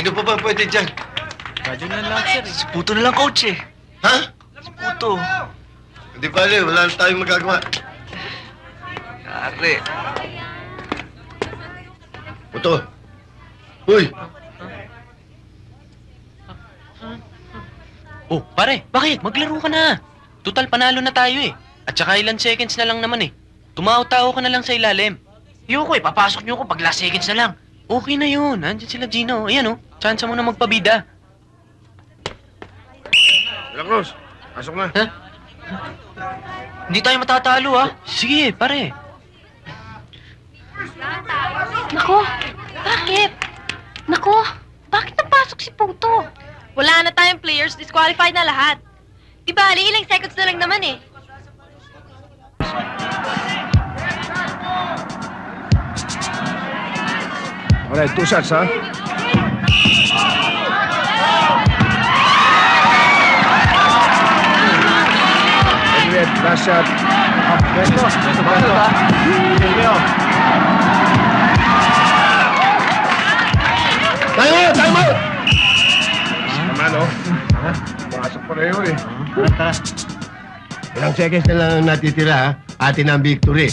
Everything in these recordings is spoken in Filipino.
Sino pa ba pwede dyan? Radyo na lang, sir. Si Puto na lang, coach eh. Ha? Si Puto. Hindi pala, wala na tayong magagawa. Yari. Puto. Uy! Oh, pare, bakit? Maglaro ka na. Total, panalo na tayo eh. At saka ilan seconds na lang naman eh. Tumaw-tao ka na lang sa ilalim. Ayoko eh, papasok niyo ko pag last seconds na lang. Okay na yun. Andiyan sila Gino. Ayan oh, chance mo na magpabida. Wala, Cruz. Pasok na. Ha? Hindi tayo matatalo ah. Sige, pare. Nako, bakit? Nako, bakit napasok si Puto? Wala na tayong players, disqualified na lahat. Di ba, ilang seconds na lang naman eh. Alright, two shots, ha? Red, last shot. Beto, Beto, Beto, ha? Time out! Time out! Naman, oh. Pasok pareho, eh. Seconds na lang ang natitira? Atin ang victory.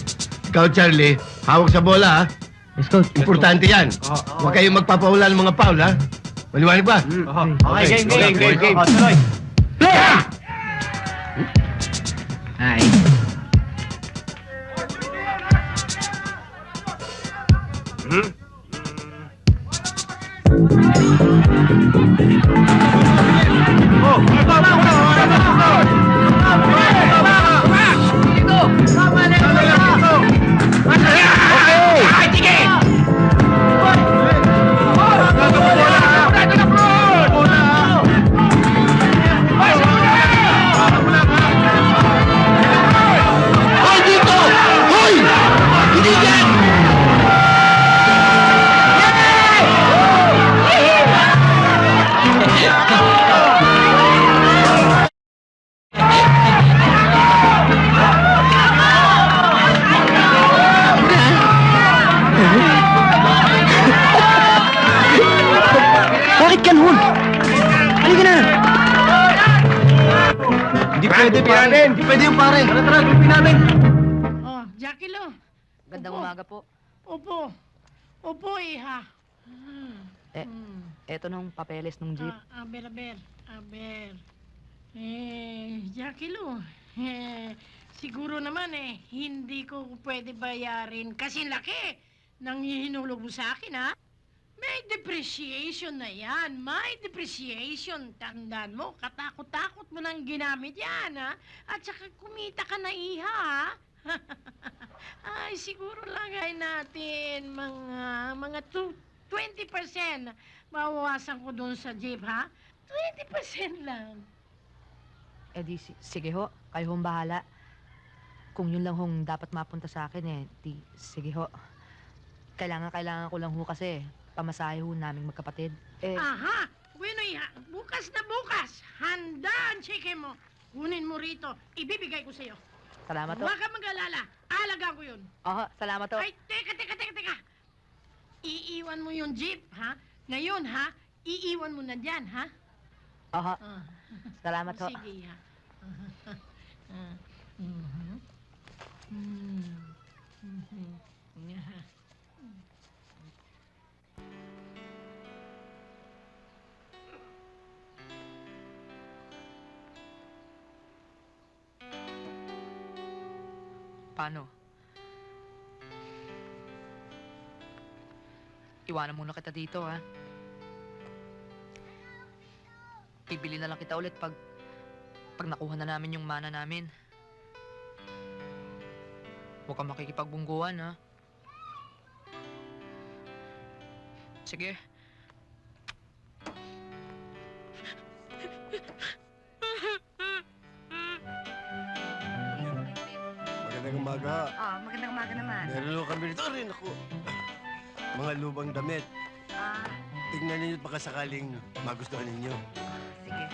Ikaw, Charlie, hawak sa bola, ha? Let's go. Importante yan. Huwag kayong magpapaulan ng mga foul, ha? Maliwanag ba? Okay, game, game, game, game. Ay. Hoy, pwede, pare. Hindi pwede yung pare. Tara, tara, gulpin natin. Oh, Jackie Lo. Gandang Opo. umaga po. Opo. Opo, iha. Eh, Eto nung papeles nung jeep. Ah, aber, aber. Aber. Eh, Jackie Lo. Eh, siguro naman eh, hindi ko pwede bayarin kasi laki ng hihinulog mo sa akin, ha? May depreciation na yan. May depreciation. Tandaan mo, katakot-takot mo nang ginamit yan, ha? At saka kumita ka na iha, ha? Ay, siguro lagay natin mga, mga two, 20%. Mawawasan ko doon sa jeep, ha? 20% lang. Eh di, si- sige ho, kayo hong bahala. Kung yun lang hong dapat mapunta sa akin eh, di, sige ho. Kailangan, kailangan ko lang ho kasi pamasahe ho naming magkapatid. Eh, Aha! Bueno, iha, bukas na bukas, handa ang cheque mo. Kunin mo rito, ibibigay ko sa'yo. salamat ho. Huwag ka mag-alala, alagaan ko yun. Oho, salamat ho. Ay, teka, teka, teka, teka. Iiwan mo yung jeep, ha? Ngayon, ha? Iiwan mo na dyan, ha? Oho, Ah. salamat ho. Sige, ha? Ah, mhm. Mm. Paano? Iwanan muna kita dito, ha? Bibili na lang kita ulit pag... pag nakuha na namin yung mana namin. Huwag kang makikipagbungguan, ha? Sige. Magandang umaga. Ah, magandang umaga naman. Meron lang kami rito rin ako. Mga lubang damit. Ah, Tingnan ninyo at baka sakaling magustuhan ninyo. sige.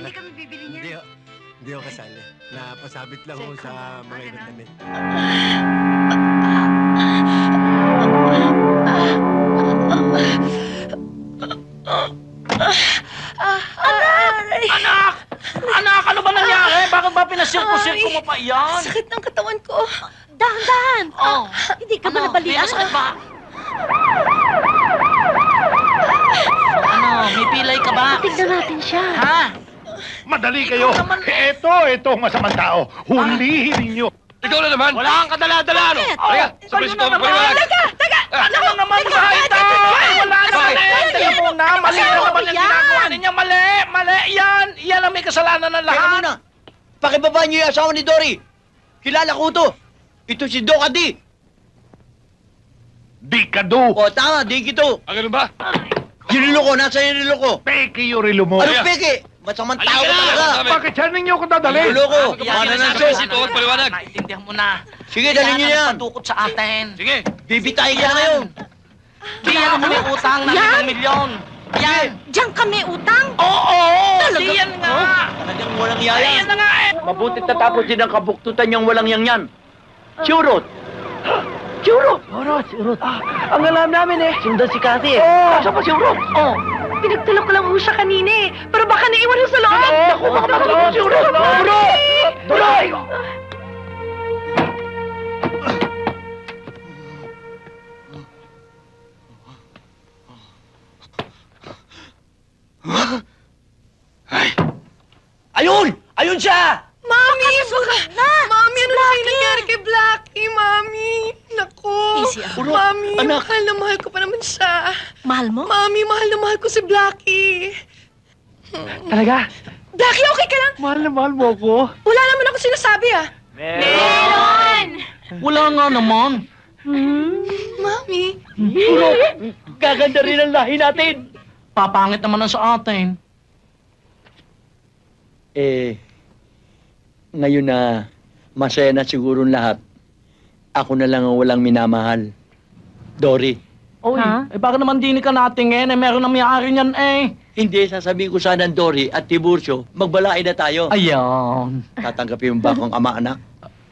Hindi kami bibili niya. Hindi, hindi ako kasali. Napasabit lang ako sa mga ibang damit. Anak! Anak, ano ba nangyari? Bakit ba pinasirko-sirko mo pa yan? Sakit ng katawan ko. Dahan-dahan. Oh. Hindi ka ba Ano? nabalian? May masakit ba? Ano? May pilay ka ba? Tignan natin siya. Ha? Madali kayo. Ito, ito ang masamang tao. Hulihin ninyo. Ikaw na naman! Wala kang kadala-dala, no? Halika, sa Kayo presko, na naman. paliwanag. Ano na naman ba ito? Ay, wala naman eh. Teka muna, mali na naman ang ginagawa ninyo. Mali, mali. Yan, yan ang may kasalanan ng lahat. Teka muna. Pakibaba niyo yung asawa ni Dory. Kilala ko to. Ito si Doc Adi. Di ka do. O, tama, di kito. Ah, ganun ba? Yung relo ko, nasa yung relo ko. Peke yung relo mo. Ano peke? Masamang tao ka na. talaga. Bakit saan ninyo ako dadali? Relo ko. Yan, Mana yan, ng sabi, show. Ito, paliwanag. Naintindihan mo na. Sige, dali niyo yan. Patukot sa atin. Sige. Bibitayin ka na ngayon. Diyan mo may utang na Yan. isang milyon. Yan. Diyan kami utang. Oo, diyan nga. Talagang walang yaya. na nga eh. Mabuti tatapos din ang kabuktutan niyang walang yang yan. Churot. Churot. Churot, churot. ang alam namin eh. Sundan si Cathy eh. Oh. Asa pa si Urot? Oh. Pinagtulog ko lang ho siya kanina eh. Pero baka naiwan ho sa loob. Naku, baka matulog si Urot. Urot! Tuloy! Ayun! Ayun siya! Mami. Mami, ano nangyari kay Mami? Naku. Urot, Mami, anak. mahal na mahal ko pa naman siya. Mahal mo? Mami, mahal na mahal ko si Blackie. Talaga? Blackie, okay ka lang? Mahal na mahal mo ako. Wala naman ako sinasabi ah. Meron! Wala nga naman. Mami. Urot! Gaganda rin ang lahi natin! Papangit naman ang sa atin. Eh, ngayon na masaya na siguro lahat, ako na lang ang walang minamahal. Dory, Oy, eh bakit naman dinig ka natingin? Eh meron na may-ari niyan eh. hindi sasabihin ko sana ng Dory at Tiburcio, magbalai na tayo. Ayan. Tatanggapin mo ba akong ama-anak?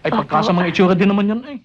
Ay pagkasamang itsura din naman yan eh.